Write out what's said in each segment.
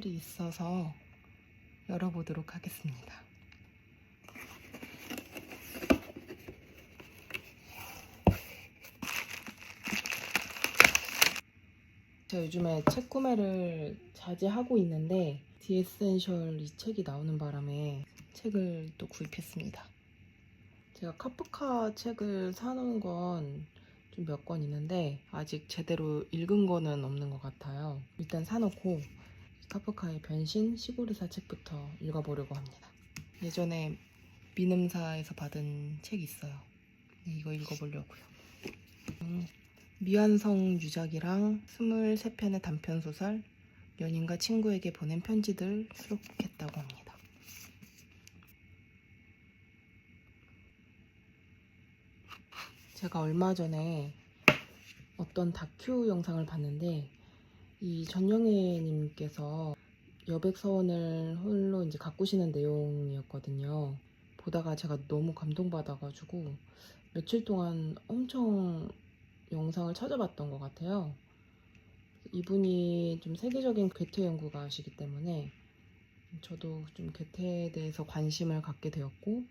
책들이 있어서 열어보도록 하겠습니다. 제가 요즘에 책 구매를 자제하고 있는데 디에센셜 이 책이 나오는 바람에 책을 또 구입했습니다. 제가 카프카 책을 사놓은 건 좀 몇 권 있는데 아직 제대로 읽은 거는 없는 것 같아요. 일단 사놓고 카프카의 변신 시골의사 책부터 읽어보려고 합니다. 예전에 민음사에서 받은 책이 있어요. 네, 이거 읽어보려고요. 음, 미완성 유작이랑 23편의 단편소설 연인과 친구에게 보낸 편지들 수록했다고 합니다. 제가 얼마 전에 어떤 다큐 영상을 봤는데 이 전영애님께서 여백서원을 홀로 이제 가꾸시는 내용이었거든요. 보다가 제가 너무 감동받아가지고 며칠 동안 엄청 영상을 찾아봤던 것 같아요. 이분이 좀 세계적인 괴테 연구가시기 때문에 저도 좀 괴테에 대해서 관심을 갖게 되었고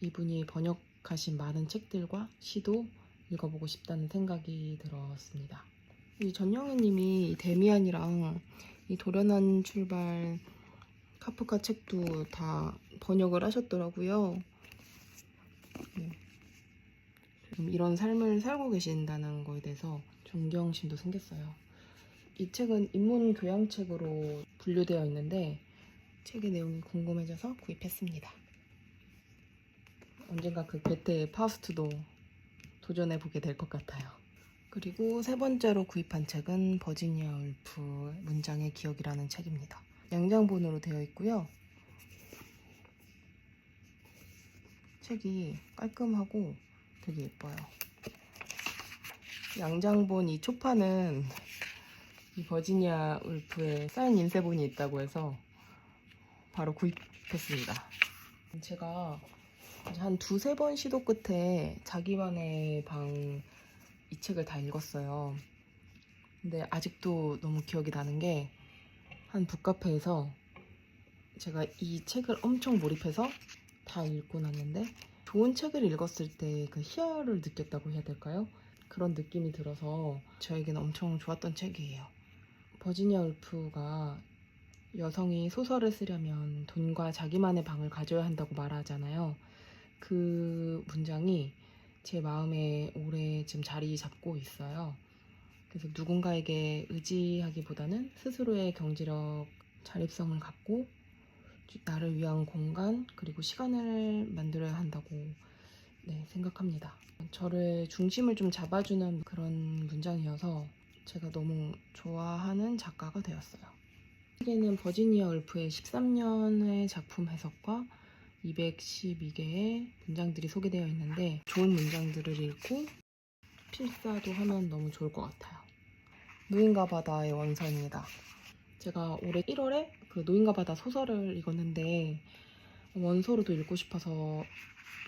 이분이 번역하신 많은 책들과 시도 읽어보고 싶다는 생각이 들었습니다. 이 전영애님이 이 데미안이랑 이 도련한 출발 카프카 책도 다 번역을 하셨더라고요. 네. 좀 이런 삶을 살고 계신다는 거에 대해서 존경심도 생겼어요. 이 책은 인문 교양책으로 분류되어 있는데 책의 내용이 궁금해져서 구입했습니다. 언젠가 그 괴테의 파우스트도 도전해 보게 될 것 같아요. 그리고 세 번째로 구입한 책은 버지니아 울프 문장의 기억이라는 책입니다. 양장본으로 되어 있고요. 책이 깔끔하고 되게 예뻐요. 양장본 이 초판은 이 버지니아 울프의 사인 인쇄본이 있다고 해서 바로 구입했습니다. 제가 한 두세 번 시도 끝에 자기만의 방 이 책을 다 읽었어요. 근데 아직도 너무 기억이 나는 게 한 북카페에서 제가 이 책을 엄청 몰입해서 다 읽고 났는데 좋은 책을 읽었을 때 그 희열을 느꼈다고 해야 될까요? 그런 느낌이 들어서 저에게는 엄청 좋았던 책이에요. 버지니아 울프가 여성이 소설을 쓰려면 돈과 자기만의 방을 가져야 한다고 말하잖아요. 그 문장이 제 마음에 오래 지금 자리 잡고 있어요. 그래서 누군가에게 의지하기보다는 스스로의 경제력, 자립성을 갖고 나를 위한 공간 그리고 시간을 만들어야 한다고 네, 생각합니다. 저를 중심을 좀 잡아주는 그런 문장이어서 제가 너무 좋아하는 작가가 되었어요. 책에는 버지니아 울프의 13년의 작품 해석과 212개의 문장들이 소개되어 있는데 좋은 문장들을 읽고 필사도 하면 너무 좋을 것 같아요. 노인과 바다의 원서입니다. 제가 올해 1월에 그 노인과 바다 소설을 읽었는데 원서로도 읽고 싶어서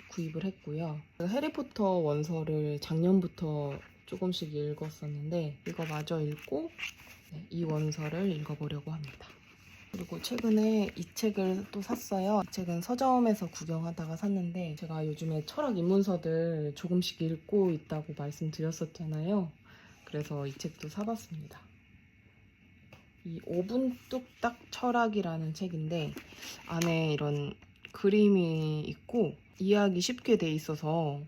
구입을 했고요. 그 해리포터 원서를 작년부터 조금씩 읽었었는데 이거 마저 읽고 네, 이 원서를 읽어보려고 합니다. 그리고 최근에 이 책을 또 샀어요. 이 책은 서점에서 구경하다가 샀는데 제가 요즘에 철학 입문서들 조금씩 읽고 있다고 말씀드렸었잖아요. 그래서 이 책도 사봤습니다. 이 5분 뚝딱 철학이라는 책인데 안에 이런 그림이 있고 이해하기 쉽게 돼 있어서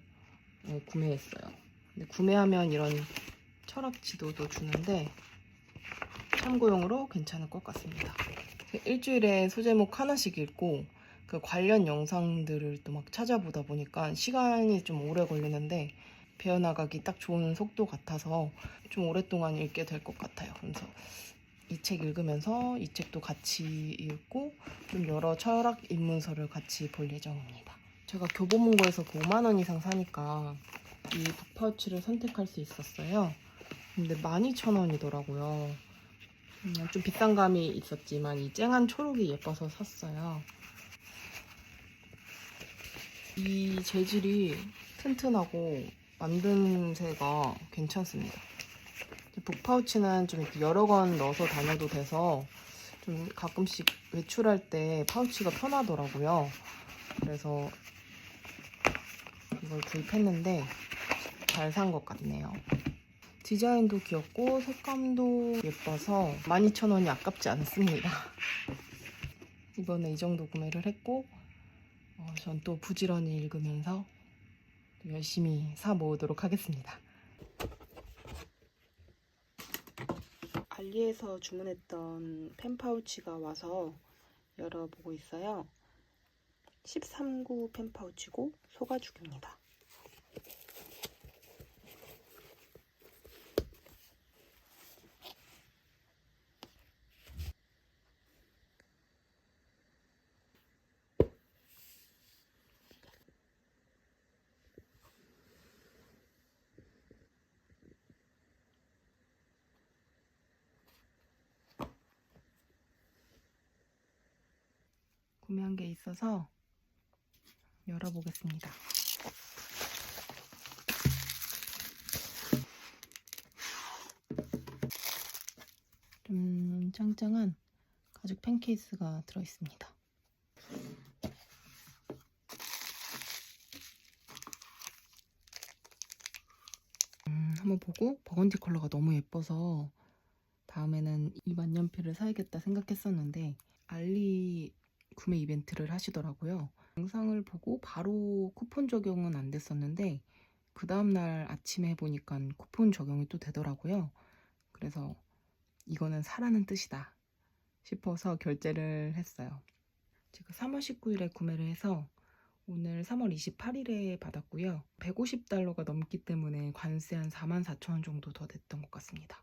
네, 구매했어요. 구매하면 이런 철학 지도도 주는데 참고용으로 괜찮을 것 같습니다. 일주일에 소제목 하나씩 읽고 그 관련 영상들을 또 막 찾아보다 보니까 시간이 좀 오래 걸리는데 배워나가기 딱 좋은 속도 같아서 좀 오랫동안 읽게 될 것 같아요. 그래서 이 책 읽으면서 이 책도 같이 읽고 좀 여러 철학 입문서를 같이 볼 예정입니다. 제가 교보문고에서 그 5만 원 이상 사니까 이 북파우치를 선택할 수 있었어요. 근데 12,000원이더라고요. 음, 좀 비싼 감이 있었지만 이 쨍한 초록이 예뻐서 샀어요. 이 재질이 튼튼하고 만듦새가 괜찮습니다. 북파우치는 좀 이렇게 여러 권 넣어서 다녀도 돼서 좀 가끔씩 외출할 때 파우치가 편하더라고요. 그래서 이걸 구입했는데 잘 산 것 같네요. 디자인도 귀엽고 색감도 예뻐서 12,000원이 아깝지 않습니다. 이번에 이 정도 구매를 했고 어, 전 또 부지런히 읽으면서 또 열심히 사 모으도록 하겠습니다. 알리에서 주문했던 펜 파우치가 와서 열어보고 있어요. 13구 펜 파우치고 소가죽입니다. 구매한 게 있어서 열어보겠습니다. 좀 짱짱한 가죽 펜 케이스가 들어있습니다. 음, 한번 보고 버건디 컬러가 너무 예뻐서 다음에는 이 만년필을 사야겠다 생각했었는데 알리 구매 이벤트를 하시더라고요. 영상을 보고 바로 쿠폰 적용은 안 됐었는데 그 다음날 아침에 해보니까 쿠폰 적용이 또 되더라고요. 그래서 이거는 사라는 뜻이다 싶어서 결제를 했어요. 제가 3월 19일에 구매를 해서 오늘 3월 28일에 받았고요. 150달러가 넘기 때문에 관세 한 44,000원 정도 더 냈던 것 같습니다.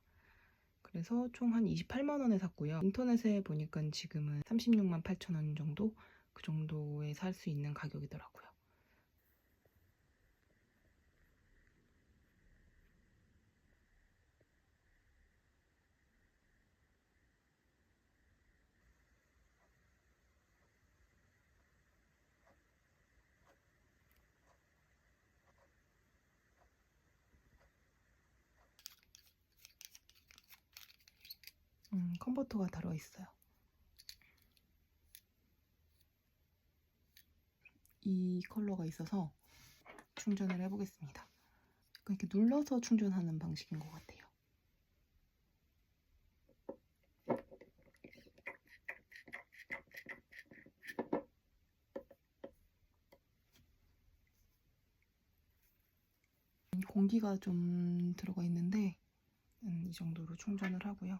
그래서 총 한 28만 원에 샀고요. 인터넷에 보니까 지금은 36만 8천 원 정도 그 정도에 살 수 있는 가격이더라고요. 음, 컨버터가 들어있어요. 이 컬러가 있어서 충전을 해보겠습니다. 이렇게 눌러서 충전하는 방식인 것 같아요. 공기가 좀 들어가 있는데 음, 이 정도로 충전을 하고요.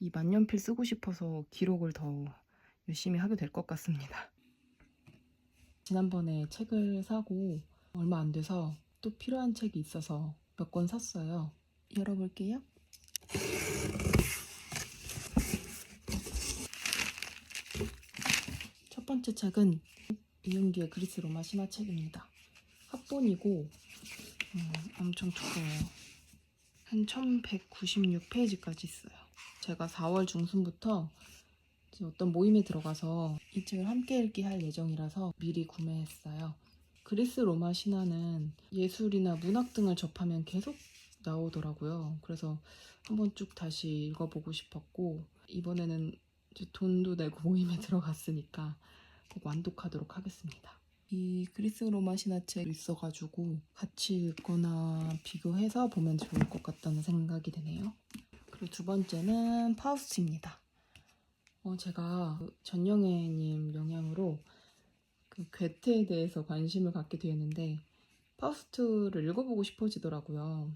이 만년필 쓰고 싶어서 기록을 더 열심히 하게 될 것 같습니다. 지난번에 책을 사고 얼마 안 돼서 또 필요한 책이 있어서 몇 권 샀어요. 열어볼게요. 첫 번째 책은 이윤기의 그리스 로마 신화 책입니다. 합본이고 음, 엄청 두꺼워요. 한 1196페이지까지 있어요. 제가 4월 중순부터 어떤 모임에 들어가서 이 책을 함께 읽기 할 예정이라서 미리 구매했어요. 그리스 로마 신화는 예술이나 문학 등을 접하면 계속 나오더라고요. 그래서 한번 쭉 다시 읽어보고 싶었고 이번에는 돈도 내고 모임에 들어갔으니까 꼭 완독하도록 하겠습니다. 이 그리스 로마 신화책 있어가지고 같이 읽거나 비교해서 보면 좋을 것 같다는 생각이 드네요. 그리고 두 번째는 파우스트입니다. 어, 제가 그 전영애님 영향으로 그 괴테에 대해서 관심을 갖게 되었는데 파우스트를 읽어보고 싶어지더라고요.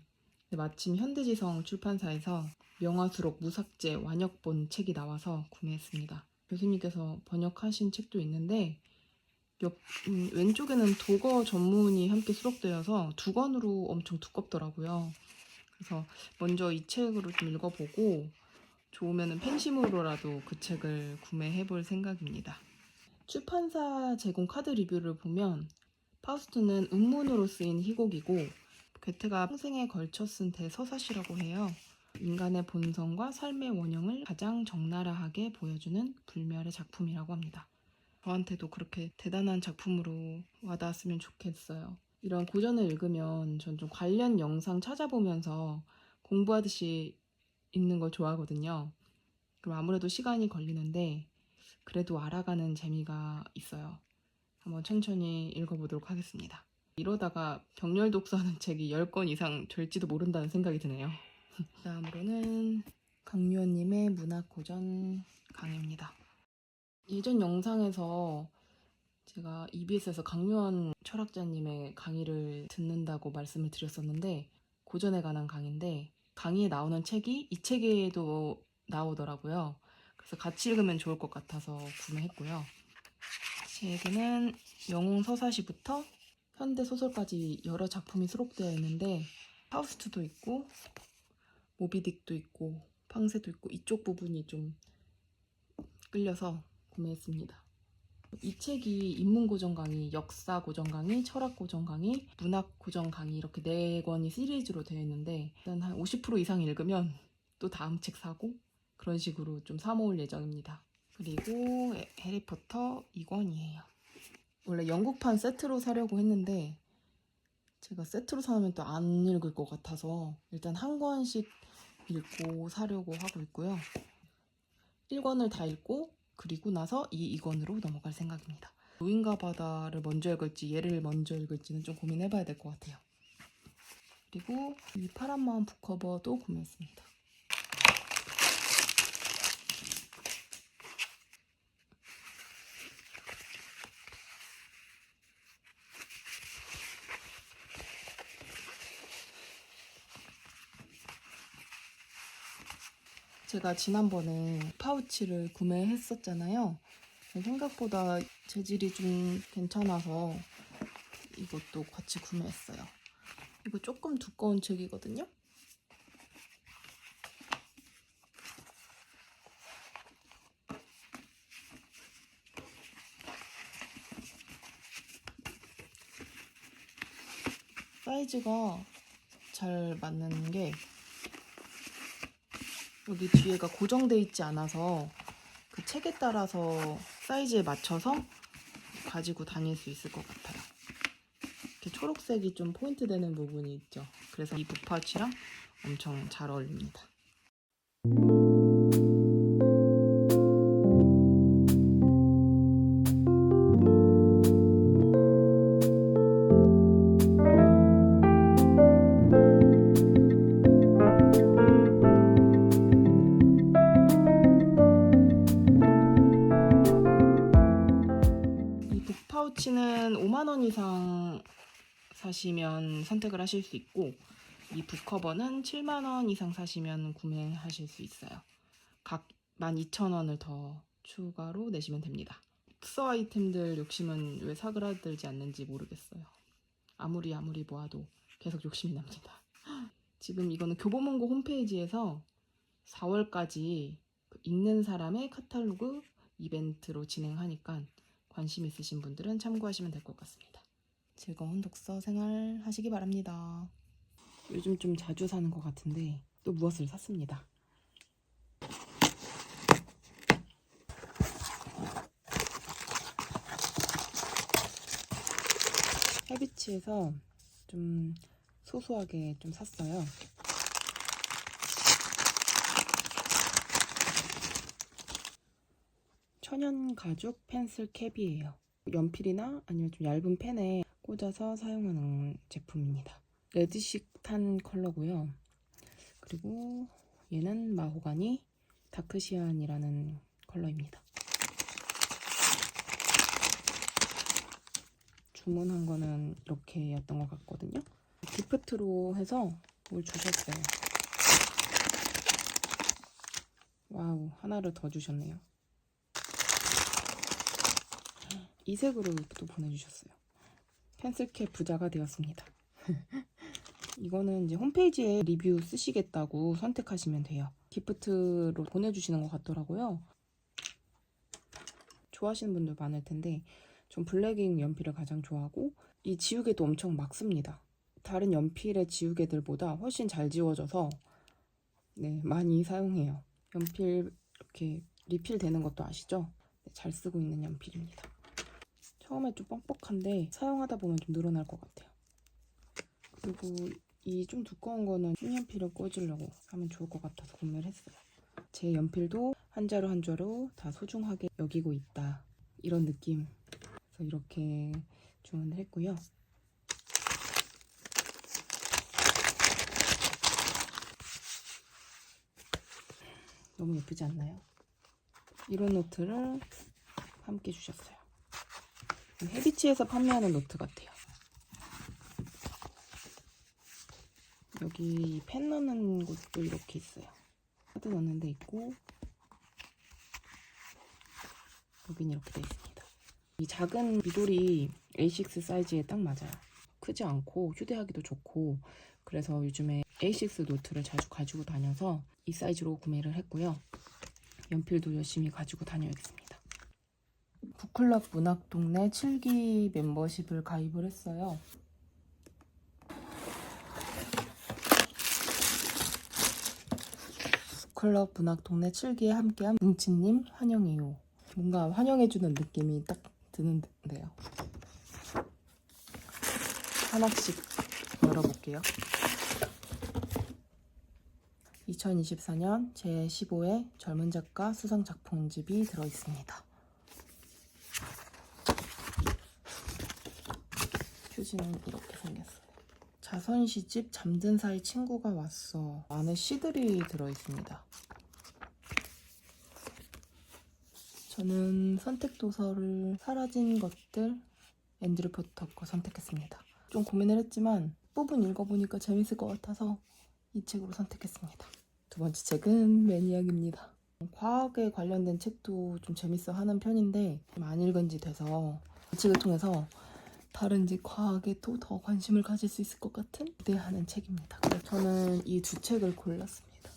마침 현대지성 출판사에서 명화수록 무삭제 완역본 책이 나와서 구매했습니다. 교수님께서 번역하신 책도 있는데 옆, 음, 왼쪽에는 독어 전문이 함께 수록되어서 두 권으로 엄청 두껍더라고요. 그래서 먼저 이 책으로 좀 읽어보고 좋으면 팬심으로라도 그 책을 구매해 볼 생각입니다. 출판사 제공 카드 리뷰를 보면 파우스트는 음문으로 쓰인 희곡이고 괴테가 평생에 걸쳐 쓴 대서사시라고 해요. 인간의 본성과 삶의 원형을 가장 적나라하게 보여주는 불멸의 작품이라고 합니다. 저한테도 그렇게 대단한 작품으로 와닿았으면 좋겠어요. 이런 고전을 읽으면 전 좀 관련 영상 찾아보면서 공부하듯이 읽는 걸 좋아하거든요. 그럼 아무래도 시간이 걸리는데 그래도 알아가는 재미가 있어요. 한번 천천히 읽어보도록 하겠습니다. 이러다가 병렬 독서하는 책이 10권 이상 될지도 모른다는 생각이 드네요. 다음으로는 강유원님의 문학 고전 강의입니다. 예전 영상에서 제가 EBS에서 강유원 철학자님의 강의를 듣는다고 말씀을 드렸었는데 고전에 관한 강의인데 강의에 나오는 책이 이 책에도 나오더라고요. 그래서 같이 읽으면 좋을 것 같아서 구매했고요. 책에는 영웅 서사시부터 현대 소설까지 여러 작품이 수록되어 있는데 파우스트도 있고 모비딕도 있고 팡세도 있고 이쪽 부분이 좀 끌려서 구매했습니다. 이 책이 인문 고전 강의, 역사 고전 강의, 철학 고전 강의, 문학 고전 강의 이렇게 네 권이 시리즈로 되어 있는데 일단 한 50% 이상 읽으면 또 다음 책 사고 그런 식으로 좀 사모을 예정입니다. 그리고 에- 해리포터 2권이에요. 원래 영국판 세트로 사려고 했는데 제가 세트로 사면 또 안 읽을 것 같아서 일단 한 권씩 읽고 사려고 하고 있고요. 1권을 다 읽고 그리고 나서 이 2권으로 넘어갈 생각입니다. 노인과 바다를 먼저 읽을지 얘를 먼저 읽을지는 좀 고민해봐야 될 것 같아요. 그리고 이 파란 마음 북커버도 구매했습니다. 제가 지난번에 파우치를 구매했었잖아요. 생각보다 재질이 좀 괜찮아서 이것도 같이 구매했어요. 이거 조금 두꺼운 책이거든요. 사이즈가 잘 맞는 게 여기 뒤에가 고정돼 있지 않아서 그 책에 따라서 사이즈에 맞춰서 가지고 다닐 수 있을 것 같아요. 이렇게 초록색이 좀 포인트 되는 부분이 있죠. 그래서 이 북파우치랑 엄청 잘 어울립니다. 사시면 선택을 하실 수 있고 이 북커버는 7만 원 이상 사시면 구매하실 수 있어요. 각 12,000원을 더 추가로 내시면 됩니다. 특서 아이템들 욕심은 왜 사그라들지 않는지 모르겠어요. 아무리 아무리 모아도 계속 욕심이 납니다. 지금 이거는 교보문고 홈페이지에서 4월까지 그 읽는 사람의 카탈로그 이벤트로 진행하니까 관심 있으신 분들은 참고하시면 될 것 같습니다. 즐거운 독서 생활 하시기 바랍니다. 요즘 좀 자주 사는 것 같은데 또 무엇을 샀습니다. 헤비치에서 좀 소소하게 좀 샀어요. 천연 가죽 펜슬 캡이에요. 연필이나 아니면 좀 얇은 펜에 꽂아서 사용하는 제품입니다. 레드식 탄 컬러고요. 그리고 얘는 마호가니 다크시안이라는 컬러입니다. 주문한 거는 이렇게였던 것 같거든요. 기프트로 해서 뭘 주셨어요. 와우, 하나를 더 주셨네요. 이 색으로 또 보내주셨어요. 펜슬캡 부자가 되었습니다. 이거는 이제 홈페이지에 리뷰 쓰시겠다고 선택하시면 돼요. 기프트로 보내주시는 것 같더라고요. 좋아하시는 분들 많을 텐데 전 블랙잉 연필을 가장 좋아하고 이 지우개도 엄청 막습니다. 다른 연필의 지우개들보다 훨씬 잘 지워져서 네, 많이 사용해요. 연필 이렇게 리필 되는 것도 아시죠? 네, 잘 쓰고 있는 연필입니다. 처음에 좀 뻑뻑한데 사용하다 보면 좀 늘어날 것 같아요. 그리고 이 좀 두꺼운 거는 흰연필을 꽂으려고 하면 좋을 것 같아서 구매를 했어요. 제 연필도 한 자루 한 자루 다 소중하게 여기고 있다. 이런 느낌. 그래서 이렇게 주문을 했고요. 너무 예쁘지 않나요? 이런 노트를 함께 주셨어요. 헤비치에서 판매하는 노트 같아요. 여기 펜 넣는 곳도 이렇게 있어요. 카드 넣는 데 있고 여긴 이렇게 돼 있습니다. 이 작은 미돌이 A6 사이즈에 딱 맞아요. 크지 않고 휴대하기도 좋고 그래서 요즘에 A6 노트를 자주 가지고 다녀서 이 사이즈로 구매를 했고요. 연필도 열심히 가지고 다녀야겠습니다. 북클럽 문학동네 7기 멤버십을 가입을 했어요. 클럽 문학 동네 7기에 함께한 뭉치님 환영해요. 뭔가 환영해주는 느낌이 딱 드는데요. 하나씩 열어볼게요. 2024년 제15회 젊은 작가 수상 작품집이 들어있습니다. 표지는 이렇게 생겼어요. 자선시 집 잠든 사이 친구가 왔어. 안에 시들이 들어있습니다. 저는 선택 도서를 사라진 것들 앤드류 포터 거 선택했습니다. 좀 고민을 했지만 부분 읽어보니까 재밌을 것 같아서 이 책으로 선택했습니다. 두 번째 책은 매니악입니다. 과학에 관련된 책도 좀 재밌어 하는 편인데 좀 안 읽은 지 돼서 이 책을 통해서 다른 이제 과학에 또더 관심을 가질 수 있을 것 같은 기대하는 책입니다. 저는 이 두 책을 골랐습니다.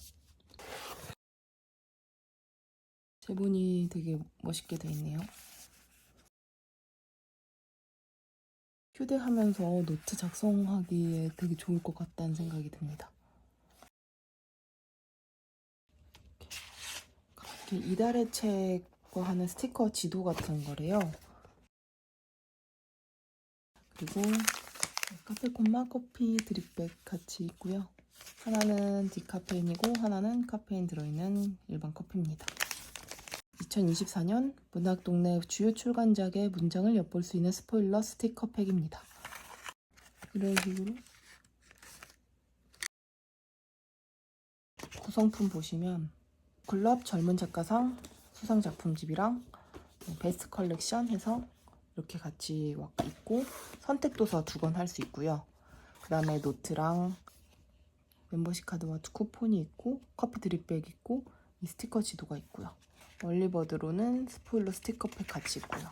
제본이 되게 멋있게 돼 있네요. 휴대하면서 노트 작성하기에 되게 좋을 것 같다는 생각이 듭니다. 이렇게 이달의 책과 하는 스티커 지도 같은 거래요. 그리고 카페 콤마 커피 드립백 같이 있고요. 하나는 디카페인이고 하나는 카페인 들어있는 일반 커피입니다. 2024년 문학 동네 주요 출간작의 문장을 엿볼 수 있는 스포일러 스티커 팩입니다. 이런 식으로 구성품 보시면 글럽 젊은 작가상 수상 작품집이랑 베스트 컬렉션 해서 이렇게 같이 와 있고 선택 도서 두 권 할 수 있고요. 그 다음에 노트랑 멤버십 카드와 쿠폰이 있고 커피 드립백 있고 이 스티커 지도가 있고요. 얼리버드로는 스포일러 스티커팩 같이 있고요.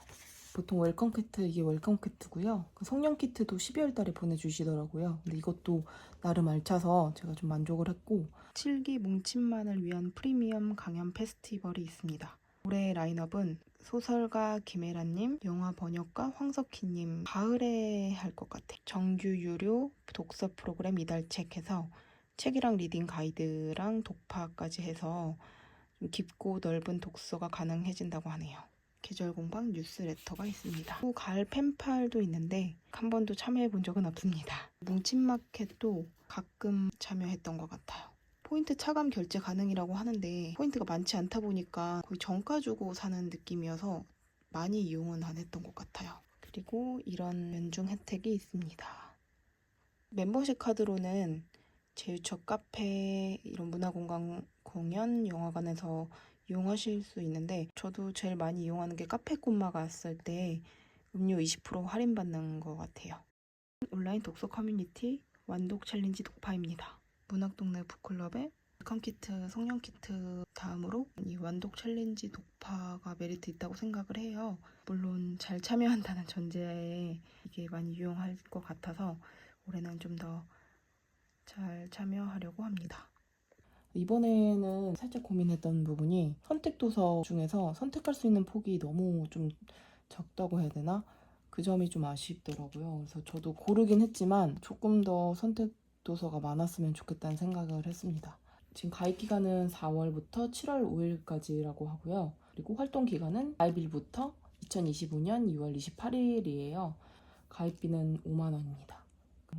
보통 웰컴 키트 이게 웰컴 키트고요. 그 성령 키트도 12월 달에 보내주시더라고요. 근데 이것도 나름 알차서 제가 좀 만족을 했고 7기 뭉친만을 위한 프리미엄 강연 페스티벌이 있습니다. 올해 라인업은 소설가 김혜란님, 영화 번역가 황석희님 가을에 할 것 같아. 정규 유료 독서 프로그램 이달 책 해서 책이랑 리딩 가이드랑 독파까지 해서 좀 깊고 넓은 독서가 가능해진다고 하네요. 계절 공방 뉴스레터가 있습니다. 또 가을 펜팔도 있는데 한 번도 참여해 본 적은 없습니다. 뭉친 마켓도 가끔 참여했던 것 같아요. 포인트 차감 결제 가능이라고 하는데 포인트가 많지 않다 보니까 거의 정가 주고 사는 느낌이어서 많이 이용은 안 했던 것 같아요. 그리고 이런 연중 혜택이 있습니다. 멤버십 카드로는 제휴처 카페, 이런 문화공간 공연, 영화관에서 이용하실 수 있는데 저도 제일 많이 이용하는 게 카페 꼬마 갔을 때 음료 20% 할인받는 것 같아요. 온라인 독서 커뮤니티 완독 챌린지 독파입니다. 문학동네 북클럽의 웰컴 키트, 성령 키트 다음으로 이 완독 챌린지 독파가 메리트 있다고 생각을 해요. 물론 잘 참여한다는 전제에 이게 많이 유용할 것 같아서 올해는 좀 더 잘 참여하려고 합니다. 이번에는 살짝 고민했던 부분이 선택 도서 중에서 선택할 수 있는 폭이 너무 좀 적다고 해야 되나? 그 점이 좀 아쉽더라고요. 그래서 저도 고르긴 했지만 조금 더 선택 도서가 많았으면 좋겠다는 생각을 했습니다. 지금 가입 기간은 4월부터 7월 5일까지라고 하고요. 그리고 활동 기간은 가입일부터 2025년 2월 28일이에요. 가입비는 5만 원입니다.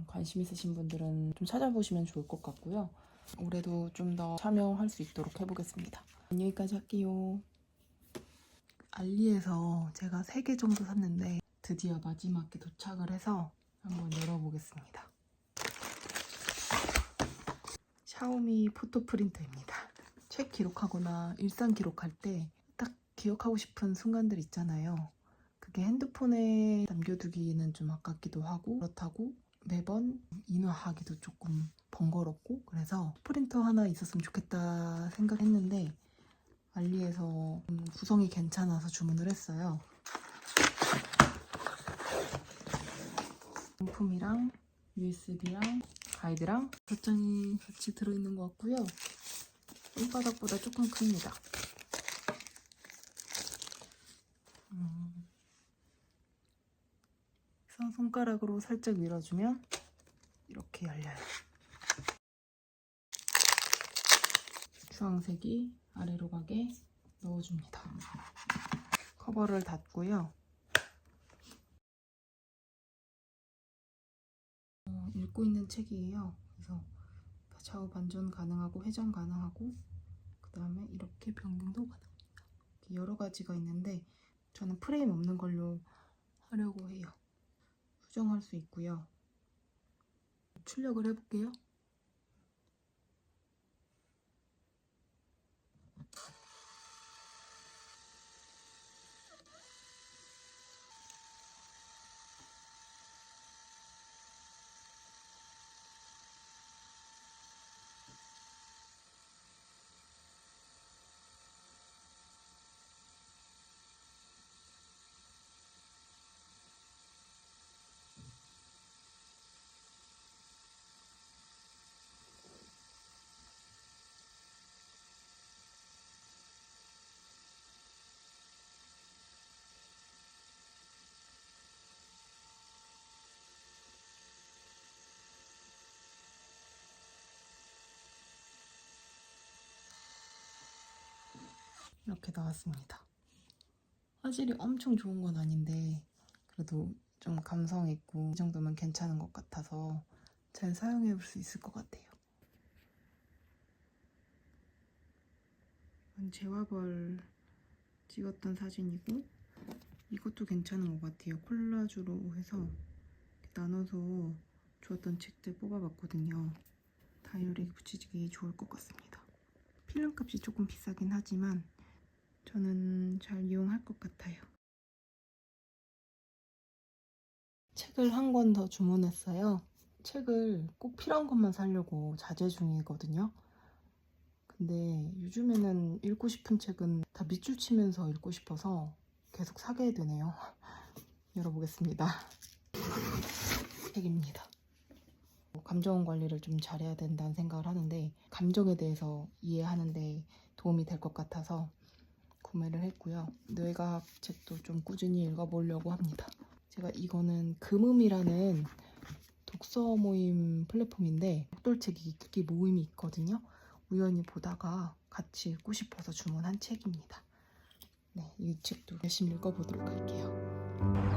관심 있으신 분들은 좀 찾아보시면 좋을 것 같고요. 올해도 좀 더 참여할 수 있도록 해보겠습니다. 여기까지 할게요. 알리에서 제가 3개 정도 샀는데 드디어 마지막에 도착을 해서 한번 열어보겠습니다. 샤오미 포토 프린터입니다. 책 기록하거나 일상 기록할 때 딱 기억하고 싶은 순간들 있잖아요. 그게 핸드폰에 남겨두기는 좀 아깝기도 하고 그렇다고 매번 인화하기도 조금 번거롭고 그래서 프린터 하나 있었으면 좋겠다 생각했는데 알리에서 음, 구성이 괜찮아서 주문을 했어요. 용품이랑 USB랑 가이드랑 젖장이 같이 들어있는 것 같고요. 손바닥보다 조금 큽니다. 음. 그래서 손가락으로 살짝 밀어주면 이렇게 열려요. 주황색이 아래로 가게 넣어줍니다. 커버를 닫고요. 읽고 있는 책이에요. 그래서 좌우 반전 가능하고 회전 가능하고 그 다음에 이렇게 변경도 가능합니다. 여러 가지가 있는데 저는 프레임 없는 걸로 하려고 해요. 수정할 수 있고요. 출력을 해볼게요. 이렇게 나왔습니다. 화질이 엄청 좋은 건 아닌데 그래도 좀 감성 있고 이 정도면 괜찮은 것 같아서 잘 사용해 볼 수 있을 것 같아요. 이건 재화벌 찍었던 사진이고 이것도 괜찮은 것 같아요. 콜라주로 해서 나눠서 좋았던 책들 뽑아봤거든요. 다이어리에 붙이기 좋을 것 같습니다. 필름 값이 조금 비싸긴 하지만 저는 잘 이용할 것 같아요. 책을 한 권 더 주문했어요. 책을 꼭 필요한 것만 사려고 자제 중이거든요. 근데 요즘에는 읽고 싶은 책은 다 밑줄 치면서 읽고 싶어서 계속 사게 되네요. 열어보겠습니다. 책입니다. 감정 관리를 좀 잘해야 된다는 생각을 하는데 감정에 대해서 이해하는데 도움이 될 것 같아서 구매를 했고요. 뇌과학 책도 좀 꾸준히 읽어보려고 합니다. 제가 이거는 금음이라는 독서 모임 플랫폼인데 독돌책 읽기 모임이 있거든요. 우연히 보다가 같이 읽고 싶어서 주문한 책입니다. 네, 이 책도 열심히 읽어보도록 할게요.